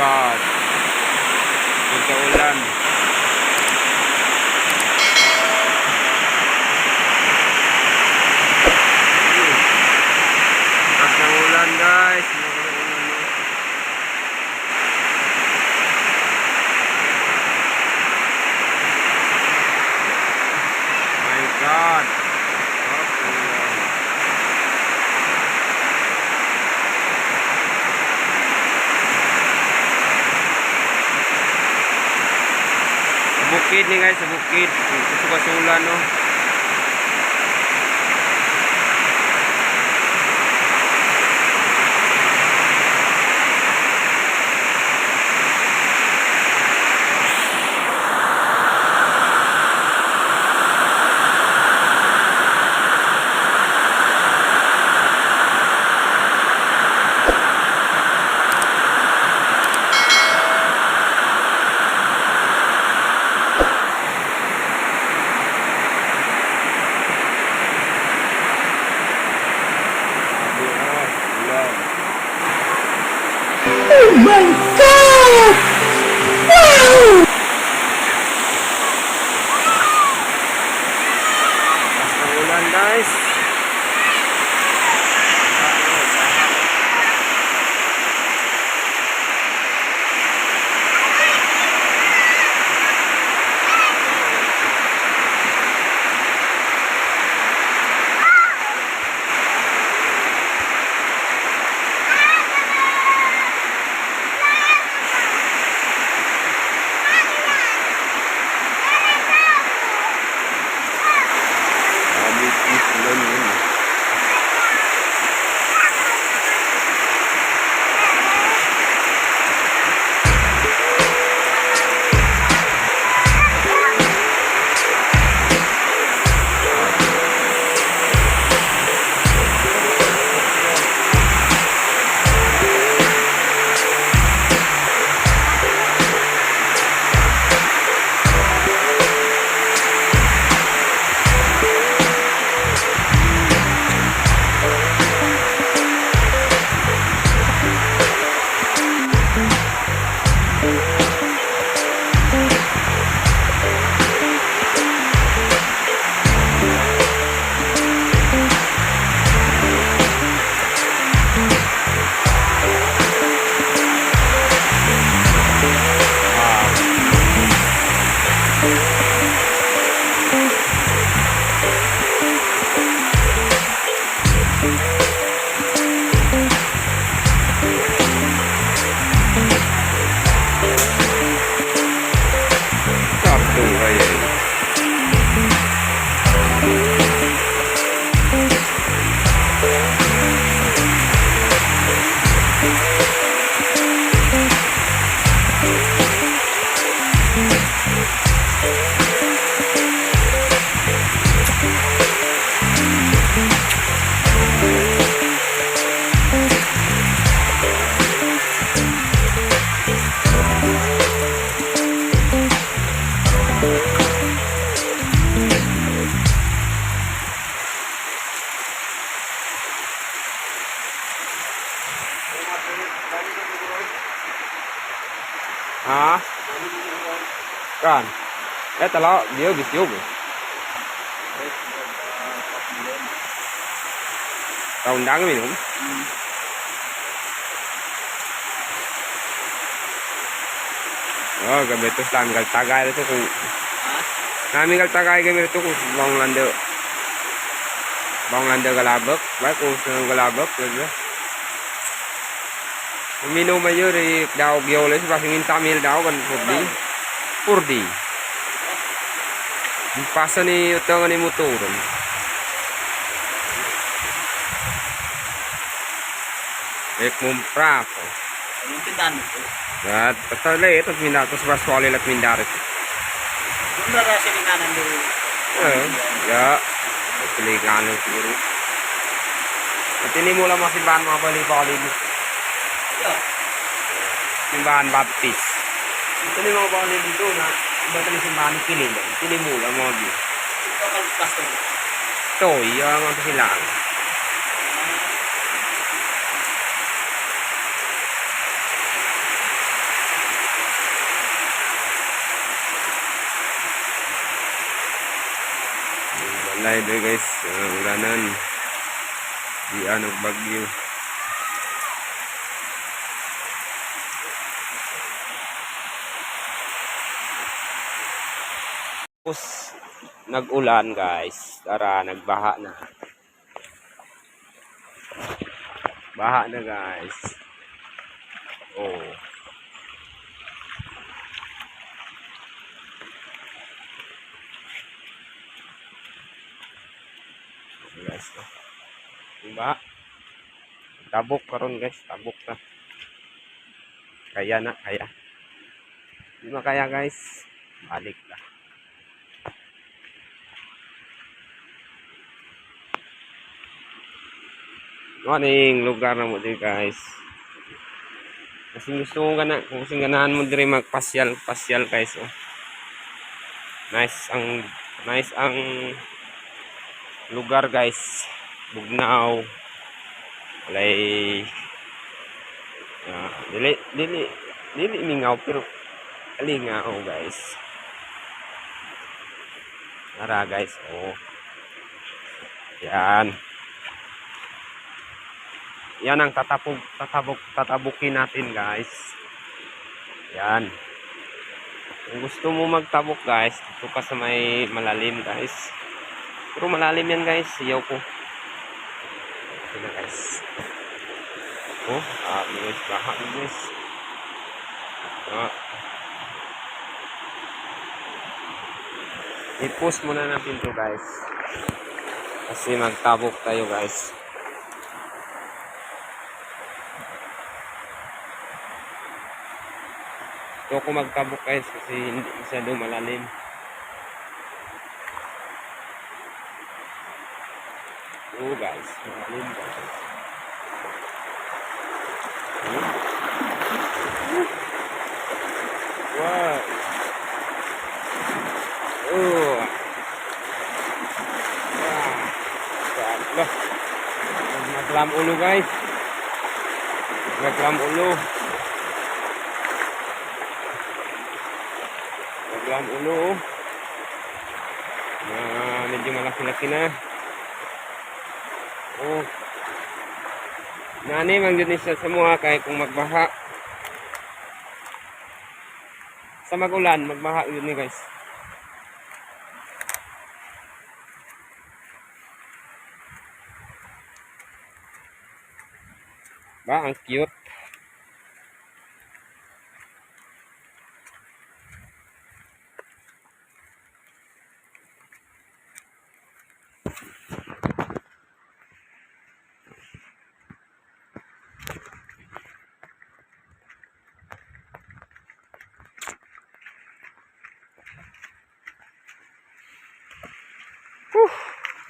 God. Magkaulan. Lakas ng ulan guys. My God. Lakas ng ulan. Sa bukid ni guys, sa bukid. Sa ulan, no? hả? Còn cái tao lo nhiều bị tiêu rồi còn đáng cái mình cũng. Ờ, cái biệt tôi làm cái ta gai đấy tôi cũng Làm cái ta gai cái biệt tôi cũng vòng lần được. Vòng lần được cái là bớt Bác cũng là bớt rồi đó Minum aja dari daw gyoles pasingin tamil daw kan purdi. Purdi. Pasa ni utang ni motoron. Ek mumpra ko. Yung tindahan mo po. At patala ito minda to sa swali lat mindarit. Yung nara siya ni kanan do. Eh, ya. Pilihan siguro. At ini mula masimbahan mga bali ito. Simbahan Baptist. Ito yung mga bawal dito na iba talaga simbahan ng Kiliman. Kilimula, mga view. Ito ang pastor. Ito, yung mga pasilaan. Balay doon guys, uh, ulanan. Di anog bagyo. Tapos nag-ulan guys. Tara, nagbaha na. Baha na guys. Oh. Guys. oh. Diba? Tabok karon guys, tabok na. Kaya na, kaya. Di makaya guys. Balik na. Morning, lugar na mo din guys. Kasi gusto mo gana, kung kasing ganahan mo din magpasyal, pasyal guys. Oh. Nice ang, nice ang lugar guys. Bugnaw. Walay, ah, dili, dili, dili mingaw pero kalingaw guys. Tara guys, oh. Yan. Yan ang tatapog, tatabok, tatabukin natin guys. Yan. Kung gusto mo magtabok guys, dito ka sa may malalim guys. Pero malalim yan guys, siyaw ko. Ito na guys. Oh, ah, guys, baha guys. Ah. I-post muna natin to guys. Kasi magtabok tayo guys. Ito ako magtabok guys kasi hindi masyado malalim. Oh guys, malalim guys. Hmm? Wow. Oh. Wow. Naglam ulo guys. Naglam ulo. Naglam ulo. oh. Na medyo malaki-laki na. Oh. Nani man yun siya sa mga kay kung magbaha. Sa magulan, magbaha yun ni guys. Ba, ang cute.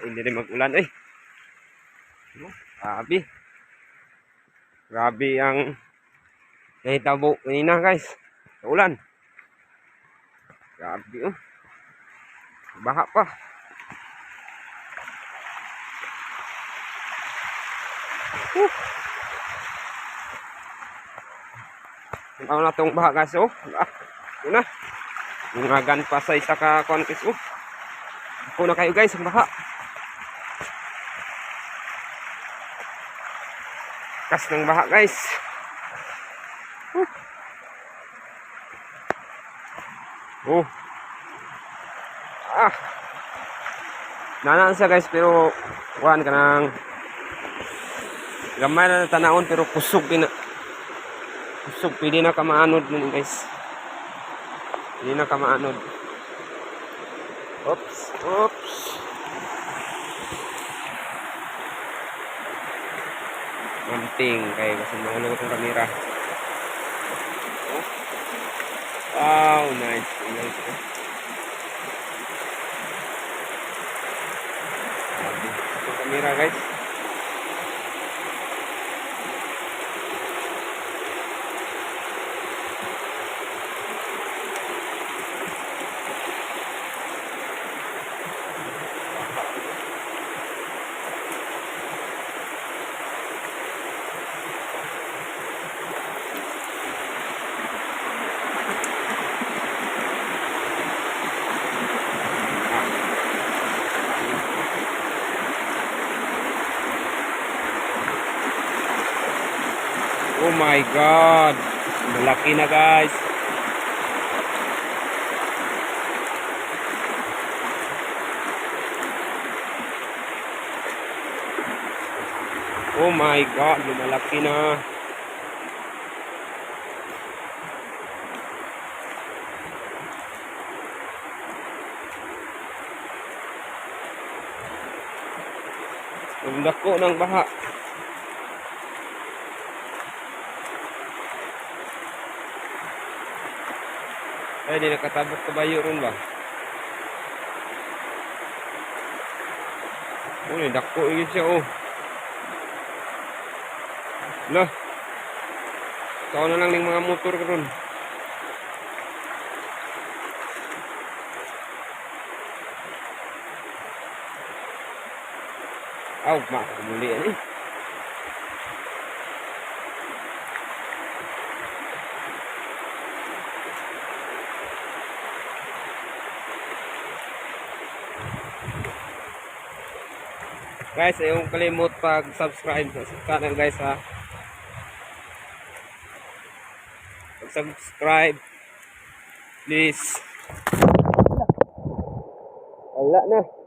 Hindi rin mag-ulan eh. No? Grabe. Grabe ang nahitabo kanina guys. Ulan. Grabe oh. Baha pa. Whew. Ito na itong baha guys oh. Ah, ito na. Bungagan pa sa isa ka contest oh. Ako na kayo guys, ang baha. Kas ng baha guys. Oh. Ah. Nanaan siya guys pero kuhan ka ng gamay na tanahon pero kusog din. Kusog, pwede na ka maanod nun guys. Pwede na ka maanod. Oops, oops. Mamping kayo kasi mahulog itong kamera. Wow, nice. Nice. Itong kamera guys. My God. Malaki na guys. Oh my God, lumalaki na. Ang dako ng baha. Ay, di nakatabok kabayo ron ba? Oh, ni dako yun siya oh. Lah. Tao na lang ng mga motor karon. Aw, mak, muli yan eh. Guys, ayong kalimot pag-subscribe sa channel guys ha. Pag-subscribe. Please. Wala na.